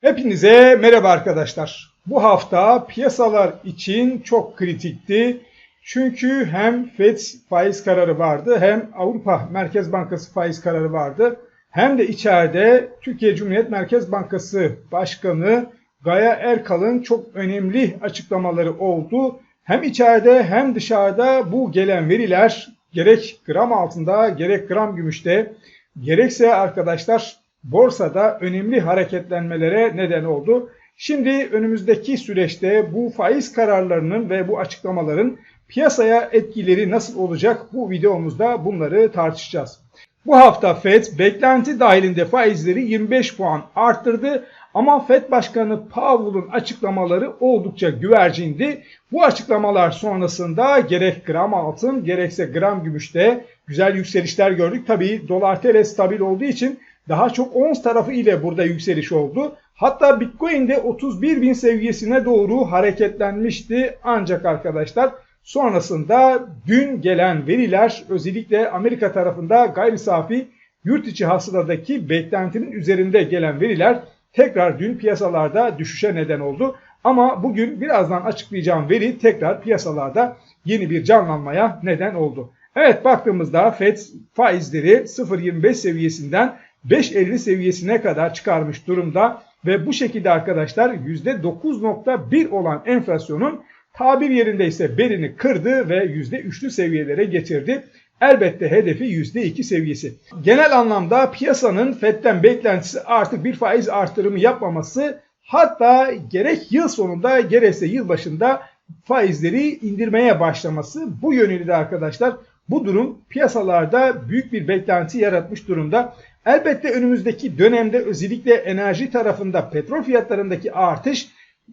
Hepinize merhaba arkadaşlar. Bu hafta piyasalar için çok kritikti. Çünkü hem FED faiz kararı vardı hem Avrupa Merkez Bankası faiz kararı vardı. Hem de içeride Türkiye Cumhuriyet Merkez Bankası Başkanı Gaya Erkal'ın çok önemli açıklamaları oldu. Hem içeride hem dışarıda bu gelen veriler gerek gram altında gerek gram gümüşte gerekse arkadaşlar borsada önemli hareketlenmelere neden oldu. Şimdi önümüzdeki süreçte bu faiz kararlarının ve bu açıklamaların piyasaya etkileri nasıl olacak bu videomuzda bunları tartışacağız. Bu hafta Fed beklenti dahilinde faizleri 25 puan arttırdı ama Fed Başkanı Powell'ın açıklamaları oldukça güvercindi. Bu açıklamalar sonrasında gerek gram altın gerekse gram gümüşte güzel yükselişler gördük. Tabii dolar TL stabil olduğu için daha çok ons tarafı ile burada yükseliş oldu. Hatta Bitcoin de 31 bin seviyesine doğru hareketlenmişti. Ancak arkadaşlar sonrasında dün gelen veriler özellikle Amerika tarafında gayri safi yurt içi hasıladaki beklentinin üzerinde gelen veriler tekrar dün piyasalarda düşüşe neden oldu. Ama bugün birazdan açıklayacağım veri tekrar piyasalarda yeni bir canlanmaya neden oldu. Evet baktığımızda FED faizleri 0.25 seviyesinden 5.50 seviyesine kadar çıkarmış durumda ve bu şekilde arkadaşlar %9.1 olan enflasyonun tabir yerinde ise belini kırdı ve %3'lü seviyelere getirdi. Elbette hedefi %2 seviyesi. Genel anlamda piyasanın FED'den beklentisi artık bir faiz artırımı yapmaması hatta gerek yıl sonunda gerekse yıl başında faizleri indirmeye başlaması bu yönüyle de arkadaşlar bu durum piyasalarda büyük bir beklenti yaratmış durumda. Elbette önümüzdeki dönemde özellikle enerji tarafında petrol fiyatlarındaki artış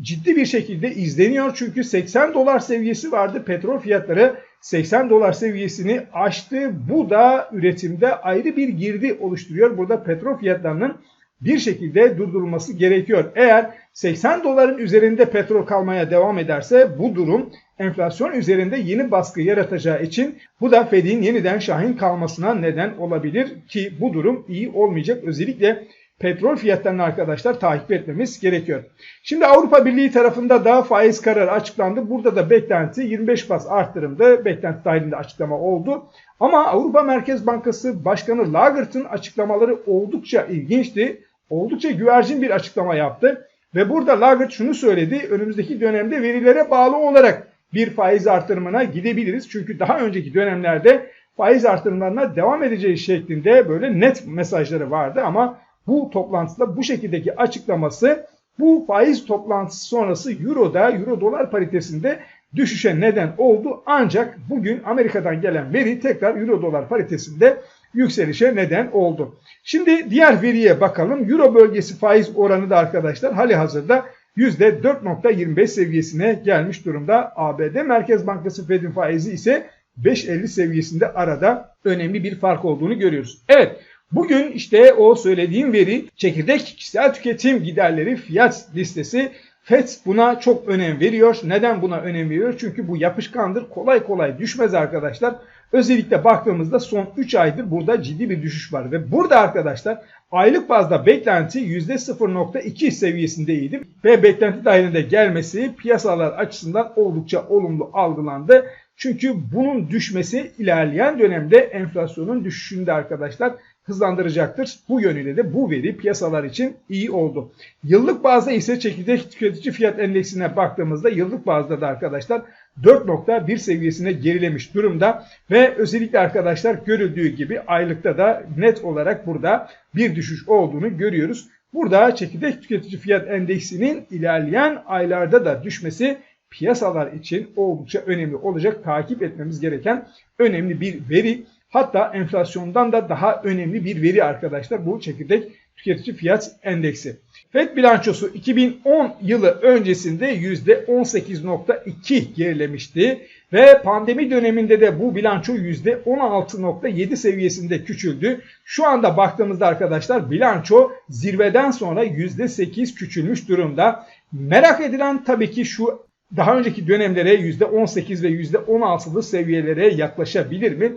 ciddi bir şekilde izleniyor. Çünkü 80 dolar seviyesi vardı. Petrol fiyatları 80 dolar seviyesini aştı. Bu da üretimde ayrı bir girdi oluşturuyor. Burada petrol fiyatlarının bir şekilde durdurulması gerekiyor. Eğer 80 doların üzerinde petrol kalmaya devam ederse bu durum enflasyon üzerinde yeni baskı yaratacağı için bu da Fed'in yeniden şahin kalmasına neden olabilir ki bu durum iyi olmayacak. Özellikle petrol fiyatlarını arkadaşlar takip etmemiz gerekiyor. Şimdi Avrupa Birliği tarafında da faiz kararı açıklandı. Burada da beklenti 25 bas arttırımda beklenti dahilinde açıklama oldu. Ama Avrupa Merkez Bankası Başkanı Lagart'ın açıklamaları oldukça ilginçti. Oldukça güvercin bir açıklama yaptı. Ve burada Lagarde şunu söyledi. Önümüzdeki dönemde verilere bağlı olarak bir faiz artırımına gidebiliriz. Çünkü daha önceki dönemlerde faiz artırımlarına devam edeceği şeklinde böyle net mesajları vardı ama bu toplantıda bu şekildeki açıklaması bu faiz toplantısı sonrası Euro'da Euro dolar paritesinde düşüşe neden oldu. Ancak bugün Amerika'dan gelen veri tekrar Euro dolar paritesinde yükselişe neden oldu. Şimdi diğer veriye bakalım. Euro bölgesi faiz oranı da arkadaşlar hali hazırda %4.25 seviyesine gelmiş durumda. ABD Merkez Bankası Fed'in faizi ise 5.50 seviyesinde arada önemli bir fark olduğunu görüyoruz. Evet bugün işte o söylediğim veri çekirdek kişisel tüketim giderleri fiyat listesi FED buna çok önem veriyor. Neden buna önem veriyor? Çünkü bu yapışkandır. Kolay kolay düşmez arkadaşlar. Özellikle baktığımızda son 3 aydır burada ciddi bir düşüş var. Ve burada arkadaşlar aylık bazda beklenti %0.2 seviyesindeydi. Ve beklenti dahilinde gelmesi piyasalar açısından oldukça olumlu algılandı. Çünkü bunun düşmesi ilerleyen dönemde enflasyonun düşüşünde arkadaşlar hızlandıracaktır. Bu yönüyle de bu veri piyasalar için iyi oldu. Yıllık bazda ise çekirdek tüketici fiyat endeksine baktığımızda yıllık bazda da arkadaşlar 4.1 seviyesine gerilemiş durumda ve özellikle arkadaşlar görüldüğü gibi aylıkta da net olarak burada bir düşüş olduğunu görüyoruz. Burada çekirdek tüketici fiyat endeksinin ilerleyen aylarda da düşmesi piyasalar için oldukça önemli olacak. Takip etmemiz gereken önemli bir veri. Hatta enflasyondan da daha önemli bir veri arkadaşlar bu çekirdek tüketici fiyat endeksi. FED bilançosu 2010 yılı öncesinde %18.2 gerilemişti ve pandemi döneminde de bu bilanço %16.7 seviyesinde küçüldü. Şu anda baktığımızda arkadaşlar bilanço zirveden sonra %8 küçülmüş durumda. Merak edilen tabii ki şu daha önceki dönemlere %18 ve %16'lı seviyelere yaklaşabilir mi?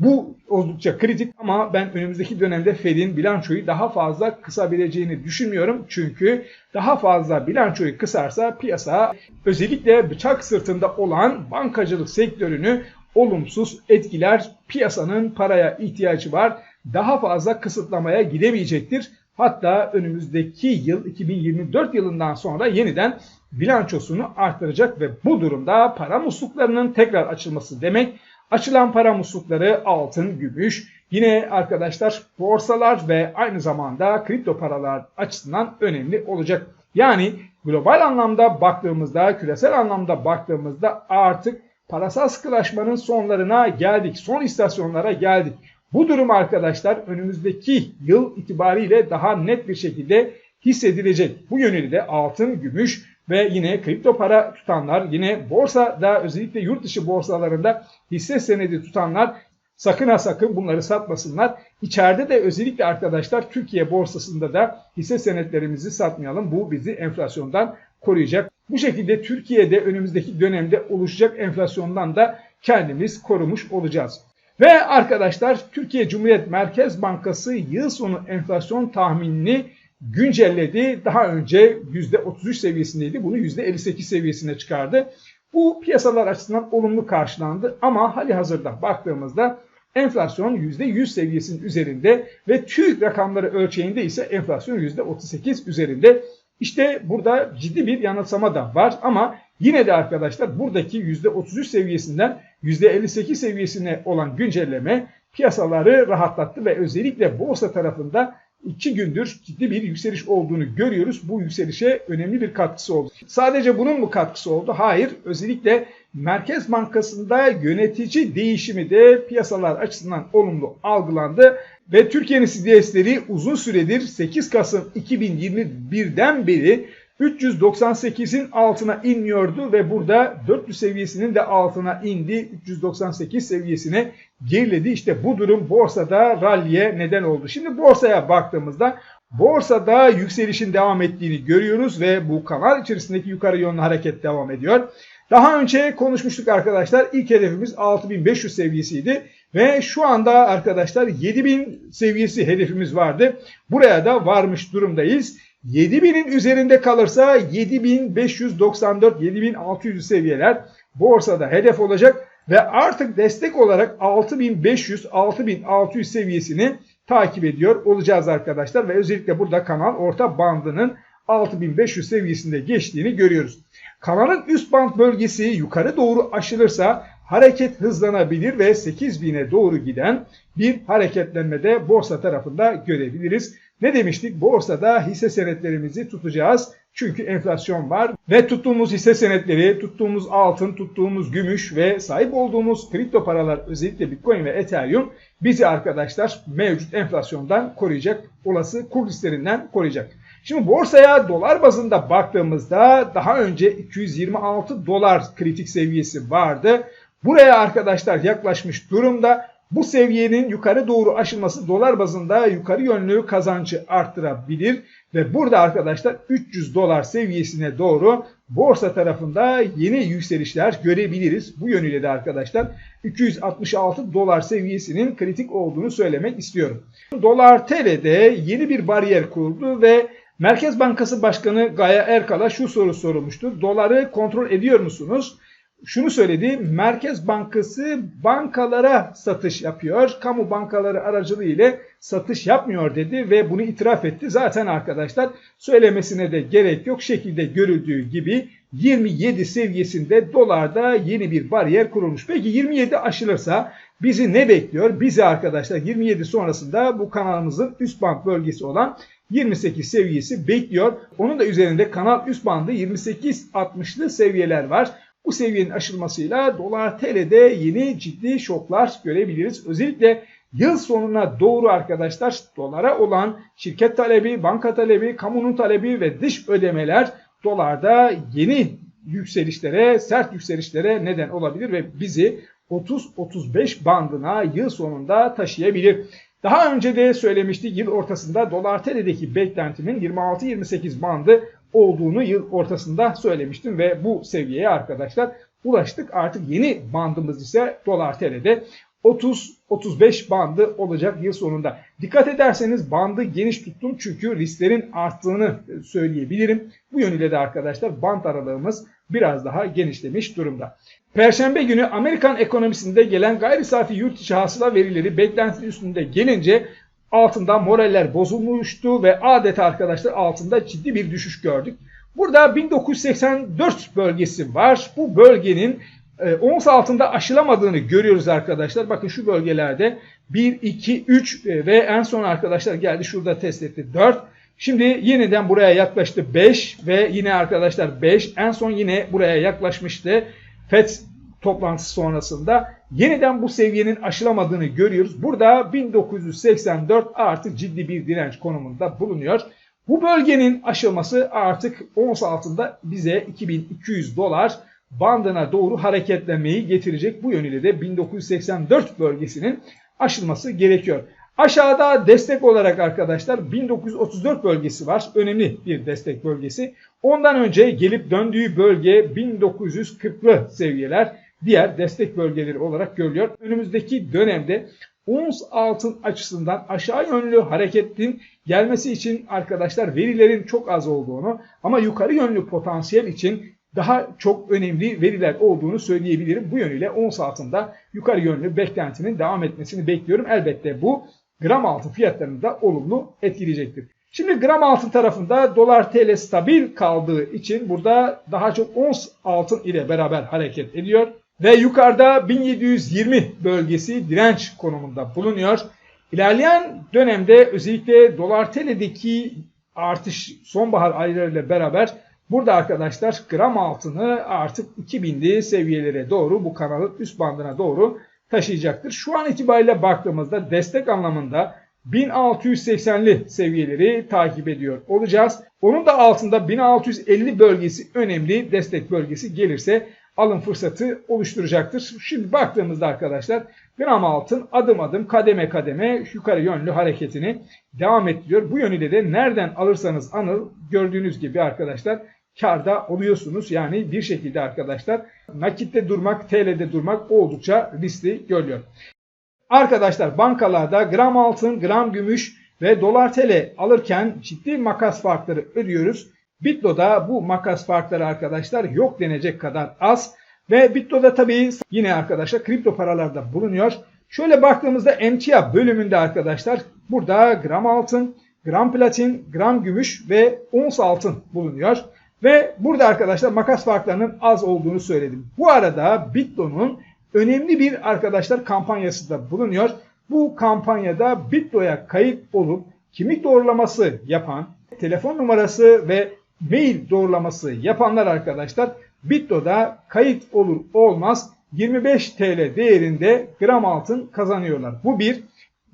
Bu oldukça kritik ama ben önümüzdeki dönemde Fed'in bilançoyu daha fazla kısabileceğini düşünmüyorum. Çünkü daha fazla bilançoyu kısarsa piyasa özellikle bıçak sırtında olan bankacılık sektörünü olumsuz etkiler. Piyasanın paraya ihtiyacı var. Daha fazla kısıtlamaya gidemeyecektir. Hatta önümüzdeki yıl 2024 yılından sonra yeniden bilançosunu arttıracak ve bu durumda para musluklarının tekrar açılması demek. Açılan para muslukları altın, gümüş, yine arkadaşlar borsalar ve aynı zamanda kripto paralar açısından önemli olacak. Yani global anlamda baktığımızda, küresel anlamda baktığımızda artık parasal sıkılaşmanın sonlarına geldik. Son istasyonlara geldik. Bu durum arkadaşlar önümüzdeki yıl itibariyle daha net bir şekilde hissedilecek. Bu yönüyle de altın, gümüş ve yine kripto para tutanlar, yine borsada özellikle yurt dışı borsalarında hisse senedi tutanlar sakın ha sakın bunları satmasınlar. İçeride de özellikle arkadaşlar Türkiye borsasında da hisse senetlerimizi satmayalım. Bu bizi enflasyondan koruyacak. Bu şekilde Türkiye'de önümüzdeki dönemde oluşacak enflasyondan da kendimiz korumuş olacağız. Ve arkadaşlar Türkiye Cumhuriyet Merkez Bankası yıl sonu enflasyon tahminini güncelledi. Daha önce %33 seviyesindeydi. Bunu %58 seviyesine çıkardı. Bu piyasalar açısından olumlu karşılandı ama hali hazırda baktığımızda enflasyon %100 seviyesinin üzerinde ve TÜİK rakamları ölçeğinde ise enflasyon %38 üzerinde. İşte burada ciddi bir yanılsama da var ama yine de arkadaşlar buradaki %33 seviyesinden %58 seviyesine olan güncelleme piyasaları rahatlattı ve özellikle borsa tarafında iki gündür ciddi bir yükseliş olduğunu görüyoruz. Bu yükselişe önemli bir katkısı oldu. Sadece bunun mu katkısı oldu? Hayır. Özellikle Merkez Bankası'nda yönetici değişimi de piyasalar açısından olumlu algılandı. Ve Türkiye'nin CDS'leri uzun süredir 8 Kasım 2021'den beri 398'in altına inmiyordu ve burada 400 seviyesinin de altına indi. 398 seviyesine geriledi. İşte bu durum borsada ralliye neden oldu. Şimdi borsaya baktığımızda borsada yükselişin devam ettiğini görüyoruz ve bu kanal içerisindeki yukarı yönlü hareket devam ediyor. Daha önce konuşmuştuk arkadaşlar. İlk hedefimiz 6500 seviyesiydi. Ve şu anda arkadaşlar 7000 seviyesi hedefimiz vardı. Buraya da varmış durumdayız. 7000'in üzerinde kalırsa 7594 7600 seviyeler borsada hedef olacak ve artık destek olarak 6500 6600 seviyesini takip ediyor olacağız arkadaşlar ve özellikle burada kanal orta bandının 6500 seviyesinde geçtiğini görüyoruz. Kanalın üst band bölgesi yukarı doğru aşılırsa hareket hızlanabilir ve 8000'e doğru giden bir hareketlenme de borsa tarafında görebiliriz. Ne demiştik? Borsada hisse senetlerimizi tutacağız. Çünkü enflasyon var ve tuttuğumuz hisse senetleri, tuttuğumuz altın, tuttuğumuz gümüş ve sahip olduğumuz kripto paralar özellikle Bitcoin ve Ethereum bizi arkadaşlar mevcut enflasyondan koruyacak, olası kur risklerinden koruyacak. Şimdi borsaya dolar bazında baktığımızda daha önce 226 dolar kritik seviyesi vardı. Buraya arkadaşlar yaklaşmış durumda. Bu seviyenin yukarı doğru aşılması dolar bazında yukarı yönlü kazancı arttırabilir ve burada arkadaşlar 300 dolar seviyesine doğru borsa tarafında yeni yükselişler görebiliriz. Bu yönüyle de arkadaşlar 266 dolar seviyesinin kritik olduğunu söylemek istiyorum. Dolar TL'de yeni bir bariyer kuruldu ve Merkez Bankası Başkanı Gaye Erkal'a şu soru sorulmuştu. Doları kontrol ediyor musunuz? Şunu söyledi. Merkez Bankası bankalara satış yapıyor. Kamu bankaları aracılığı ile satış yapmıyor dedi ve bunu itiraf etti. Zaten arkadaşlar söylemesine de gerek yok. Şekilde görüldüğü gibi 27 seviyesinde dolarda yeni bir bariyer kurulmuş. Peki 27 aşılırsa bizi ne bekliyor? Bizi arkadaşlar 27 sonrasında bu kanalımızın üst band bölgesi olan 28 seviyesi bekliyor. Onun da üzerinde kanal üst bandı 28-60'lı seviyeler var. Bu seviyenin aşılmasıyla dolar TL'de yeni ciddi şoklar görebiliriz. Özellikle yıl sonuna doğru arkadaşlar dolara olan şirket talebi, banka talebi, kamunun talebi ve dış ödemeler dolarda yeni yükselişlere, sert yükselişlere neden olabilir ve bizi 30-35 bandına yıl sonunda taşıyabilir. Daha önce de söylemiştik yıl ortasında dolar TL'deki beklentimin 26-28 bandı olduğunu yıl ortasında söylemiştim ve bu seviyeye arkadaşlar ulaştık. Artık yeni bandımız ise dolar TL'de 30-35 bandı olacak yıl sonunda. Dikkat ederseniz bandı geniş tuttum çünkü risklerin arttığını söyleyebilirim. Bu yönüyle de arkadaşlar band aralığımız biraz daha genişlemiş durumda. Perşembe günü Amerikan ekonomisinde gelen gayri safi yurt içi hasıla verileri beklentinin üstünde gelince altında moraller bozulmuştu ve adeta arkadaşlar altında ciddi bir düşüş gördük. Burada 1984 bölgesi var. Bu bölgenin e, ons altında aşılamadığını görüyoruz arkadaşlar. Bakın şu bölgelerde 1, 2, 3 ve en son arkadaşlar geldi şurada test etti 4. Şimdi yeniden buraya yaklaştı 5 ve yine arkadaşlar 5 en son yine buraya yaklaşmıştı. FED toplantısı sonrasında yeniden bu seviyenin aşılamadığını görüyoruz. Burada 1984 artık ciddi bir direnç konumunda bulunuyor. Bu bölgenin aşılması artık ons altında bize 2200 dolar bandına doğru hareketlenmeyi getirecek. Bu yönüyle de 1984 bölgesinin aşılması gerekiyor. Aşağıda destek olarak arkadaşlar 1934 bölgesi var. Önemli bir destek bölgesi. Ondan önce gelip döndüğü bölge 1940'lı seviyeler diğer destek bölgeleri olarak görülüyor. Önümüzdeki dönemde ons altın açısından aşağı yönlü hareketin gelmesi için arkadaşlar verilerin çok az olduğunu ama yukarı yönlü potansiyel için daha çok önemli veriler olduğunu söyleyebilirim. Bu yönüyle ons altında yukarı yönlü beklentinin devam etmesini bekliyorum. Elbette bu gram altın fiyatlarını da olumlu etkileyecektir. Şimdi gram altın tarafında dolar TL stabil kaldığı için burada daha çok ons altın ile beraber hareket ediyor. Ve yukarıda 1720 bölgesi direnç konumunda bulunuyor. İlerleyen dönemde özellikle dolar TL'deki artış sonbahar aylarıyla beraber burada arkadaşlar gram altını artık 2000'li seviyelere doğru bu kanalın üst bandına doğru taşıyacaktır. Şu an itibariyle baktığımızda destek anlamında 1680'li seviyeleri takip ediyor olacağız. Onun da altında 1650 bölgesi önemli destek bölgesi gelirse alım fırsatı oluşturacaktır. Şimdi baktığımızda arkadaşlar gram altın adım adım kademe kademe yukarı yönlü hareketini devam ettiriyor. Bu yönüyle de nereden alırsanız anıl gördüğünüz gibi arkadaşlar karda oluyorsunuz. Yani bir şekilde arkadaşlar nakitte durmak, TL'de durmak oldukça riskli görülüyor. Arkadaşlar bankalarda gram altın, gram gümüş ve dolar TL alırken ciddi makas farkları ödüyoruz. Bitlo'da bu makas farkları arkadaşlar yok denecek kadar az. Ve Bitlo'da tabii yine arkadaşlar kripto paralarda bulunuyor. Şöyle baktığımızda emtia bölümünde arkadaşlar burada gram altın, gram platin, gram gümüş ve ons altın bulunuyor. Ve burada arkadaşlar makas farklarının az olduğunu söyledim. Bu arada Bitlo'nun önemli bir arkadaşlar kampanyası da bulunuyor. Bu kampanyada Bitlo'ya kayıt olup kimlik doğrulaması yapan, telefon numarası ve mail doğrulaması yapanlar arkadaşlar Bitlo'da kayıt olur olmaz 25 TL değerinde gram altın kazanıyorlar. Bu bir.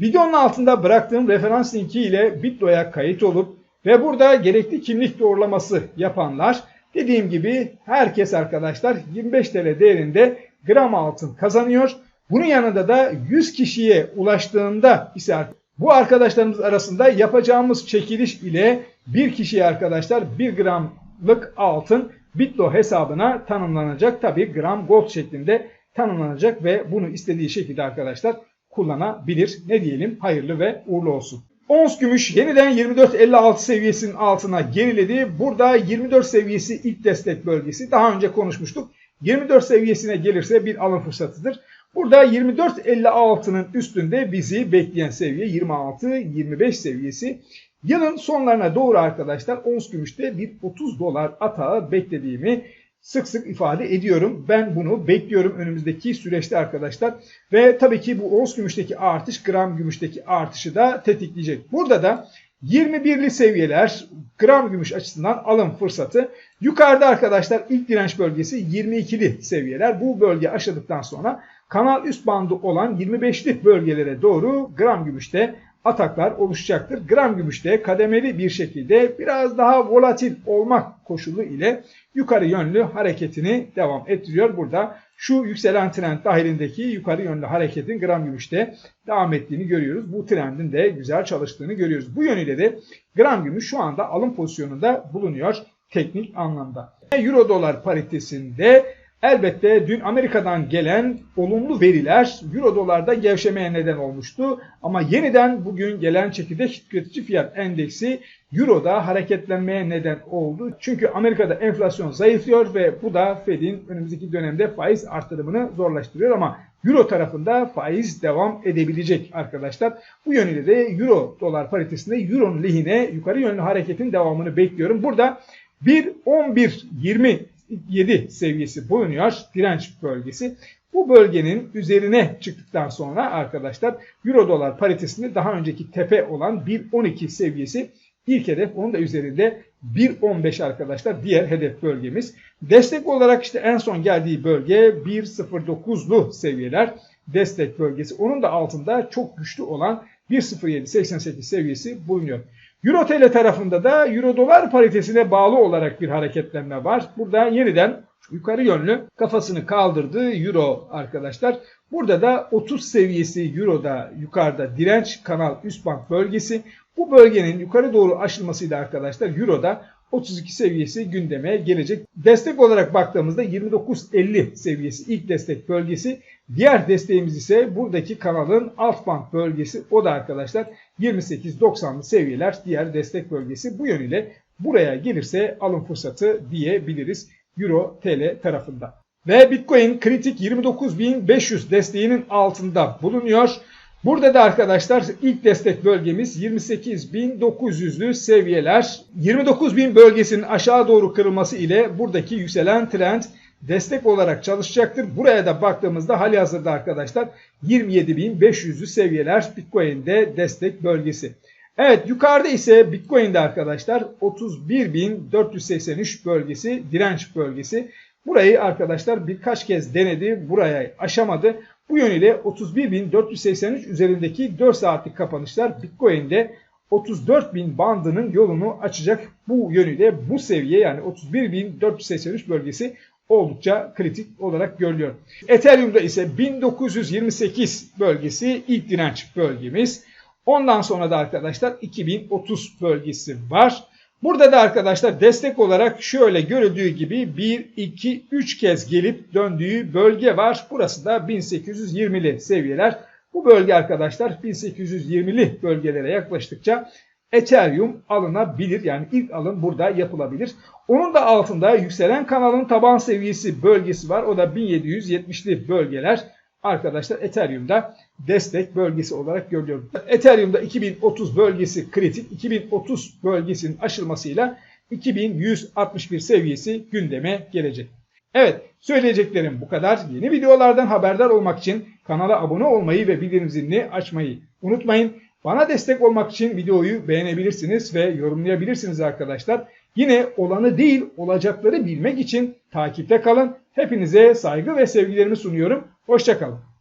Videonun altında bıraktığım referans linki ile Bitlo'ya kayıt olup ve burada gerekli kimlik doğrulaması yapanlar dediğim gibi herkes arkadaşlar 25 TL değerinde gram altın kazanıyor. Bunun yanında da 100 kişiye ulaştığında ise bu arkadaşlarımız arasında yapacağımız çekiliş ile bir kişiye arkadaşlar 1 gramlık altın Bitlo hesabına tanımlanacak. Tabi gram gold şeklinde tanımlanacak ve bunu istediği şekilde arkadaşlar kullanabilir. Ne diyelim hayırlı ve uğurlu olsun. Ons gümüş yeniden 24.56 seviyesinin altına geriledi. Burada 24 seviyesi ilk destek bölgesi. Daha önce konuşmuştuk. 24 seviyesine gelirse bir alım fırsatıdır. Burada 24.56'nın üstünde bizi bekleyen seviye 26-25 seviyesi. Yılın sonlarına doğru arkadaşlar ons gümüşte bir 30 dolar atağı beklediğimi sık sık ifade ediyorum. Ben bunu bekliyorum önümüzdeki süreçte arkadaşlar. Ve tabii ki bu ons gümüşteki artış gram gümüşteki artışı da tetikleyecek. Burada da 21'li seviyeler gram gümüş açısından alım fırsatı. Yukarıda arkadaşlar ilk direnç bölgesi 22'li seviyeler. Bu bölge aşıldıktan sonra kanal üst bandı olan 25'li bölgelere doğru gram gümüşte ataklar oluşacaktır. Gram gümüşte kademeli bir şekilde biraz daha volatil olmak koşulu ile yukarı yönlü hareketini devam ettiriyor. Burada şu yükselen trend dahilindeki yukarı yönlü hareketin gram gümüşte devam ettiğini görüyoruz. Bu trendin de güzel çalıştığını görüyoruz. Bu yönüyle de gram gümüş şu anda alım pozisyonunda bulunuyor teknik anlamda. Euro dolar paritesinde Elbette dün Amerika'dan gelen olumlu veriler Euro dolarda gevşemeye neden olmuştu. Ama yeniden bugün gelen çekirdek tüketici fiyat endeksi Euro'da hareketlenmeye neden oldu. Çünkü Amerika'da enflasyon zayıflıyor ve bu da Fed'in önümüzdeki dönemde faiz artırımını zorlaştırıyor ama Euro tarafında faiz devam edebilecek arkadaşlar. Bu yönüyle de Euro dolar paritesinde Euro'nun lehine yukarı yönlü hareketin devamını bekliyorum. Burada 1.11.27 seviyesi bulunuyor direnç bölgesi. Bu bölgenin üzerine çıktıktan sonra arkadaşlar Euro dolar paritesinde daha önceki tepe olan 1.12 seviyesi ilk hedef onun da üzerinde 1.15 arkadaşlar diğer hedef bölgemiz. Destek olarak işte en son geldiği bölge 1.09'lu seviyeler destek bölgesi. Onun da altında çok güçlü olan 1.0788 seviyesi bulunuyor. Euro TL tarafında da Euro dolar paritesine bağlı olarak bir hareketlenme var. Burada yeniden yukarı yönlü kafasını kaldırdı Euro arkadaşlar. Burada da 30 seviyesi Euro'da yukarıda direnç kanal üst bank bölgesi. Bu bölgenin yukarı doğru aşılmasıyla arkadaşlar Euro'da 32 seviyesi gündeme gelecek. Destek olarak baktığımızda 29.50 seviyesi ilk destek bölgesi. Diğer desteğimiz ise buradaki kanalın alt band bölgesi. O da arkadaşlar 28.90'lı seviyeler diğer destek bölgesi. Bu yönüyle buraya gelirse alım fırsatı diyebiliriz Euro TL tarafında. Ve Bitcoin kritik 29.500 desteğinin altında bulunuyor. Burada da arkadaşlar ilk destek bölgemiz 28.900'lü seviyeler. 29.000 bölgesinin aşağı doğru kırılması ile buradaki yükselen trend destek olarak çalışacaktır. Buraya da baktığımızda hali hazırda arkadaşlar 27.500'lü seviyeler Bitcoin'de destek bölgesi. Evet yukarıda ise Bitcoin'de arkadaşlar 31.483 bölgesi direnç bölgesi. Burayı arkadaşlar birkaç kez denedi. Buraya aşamadı. Bu yönüyle 31.483 üzerindeki 4 saatlik kapanışlar Bitcoin'de 34.000 bandının yolunu açacak. Bu yönüyle bu seviye yani 31.483 bölgesi oldukça kritik olarak görülüyor. Ethereum'da ise 1928 bölgesi ilk direnç bölgemiz. Ondan sonra da arkadaşlar 2030 bölgesi var. Burada da arkadaşlar destek olarak şöyle görüldüğü gibi 1, 2, 3 kez gelip döndüğü bölge var. Burası da 1820'li seviyeler. Bu bölge arkadaşlar 1820'li bölgelere yaklaştıkça Ethereum alınabilir. Yani ilk alım burada yapılabilir. Onun da altında yükselen kanalın taban seviyesi bölgesi var. O da 1770'li bölgeler arkadaşlar Ethereum'da destek bölgesi olarak görülüyor. Ethereum'da 2030 bölgesi kritik. 2030 bölgesinin aşılmasıyla 2161 seviyesi gündeme gelecek. Evet söyleyeceklerim bu kadar. Yeni videolardan haberdar olmak için kanala abone olmayı ve bildirim zilini açmayı unutmayın. Bana destek olmak için videoyu beğenebilirsiniz ve yorumlayabilirsiniz arkadaşlar. Yine olanı değil olacakları bilmek için takipte kalın. Hepinize saygı ve sevgilerimi sunuyorum. Hoşçakalın.